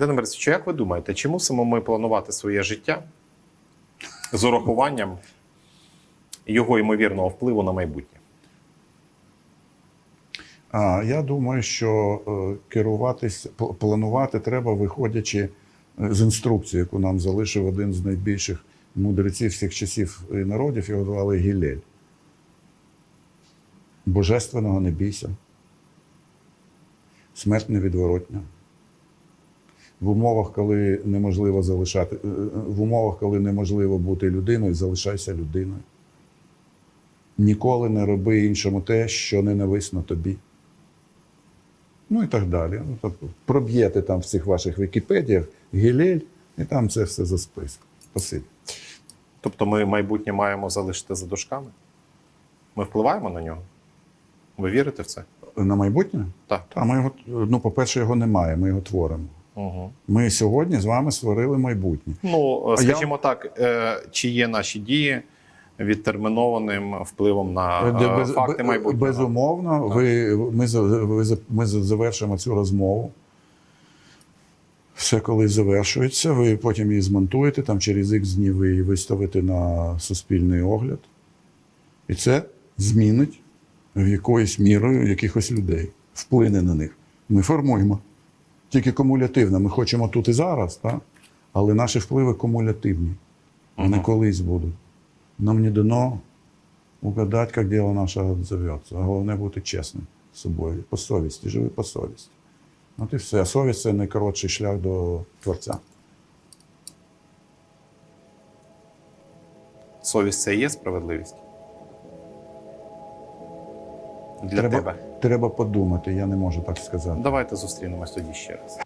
Дане Борисовичу, як ви думаєте, чи мусимо ми планувати своє життя з урахуванням його ймовірного впливу на майбутнє? А я думаю, що е, керуватись, планувати треба, виходячи е, з інструкції, яку нам залишив один з найбільших мудреців всіх часів і народів, його звали Гілель. Божественного не бійся. Смерть невідворотня. В умовах, коли неможливо залишати, е, е, в умовах, коли неможливо бути людиною, залишайся людиною. Ніколи не роби іншому те, що ненависно тобі. Ну і так далі. Ну, тобто, проб'єте там в цих ваших Вікіпедіях Гілель, і там це все за списком. Спасибі. Тобто ми майбутнє маємо залишити за дужками? Ми впливаємо на нього? Ви вірите в це? На майбутнє? Так. Та ми його, ну, по-перше, його немає, ми його творимо. Угу. Ми сьогодні з вами створили майбутнє. Ну, я- скажімо так, е, чи є наші дії відтермінованим впливом на е, без- факти майбутнього? Безумовно, ви, ми, ми завершимо цю розмову. Все колись завершується, ви потім її змонтуєте, там через X днів ви її виставите на суспільний огляд. І це змінить в якоюсь мірою якихось людей, вплине на них. Ми формуємо. Тільки кумулятивно. Ми хочемо тут і зараз, так? але наші впливи кумулятивні. Вони колись будуть. Нам не дано угадати, як діло наше відзоветься. А головне бути чесним з собою. По совісті, живи по совісті. От і все. А совість це найкоротший шлях до Творця. Совість це і є справедливість? Для треба, тебе. треба подумати, я не можу так сказати. Давайте зустрінемось тоді ще раз.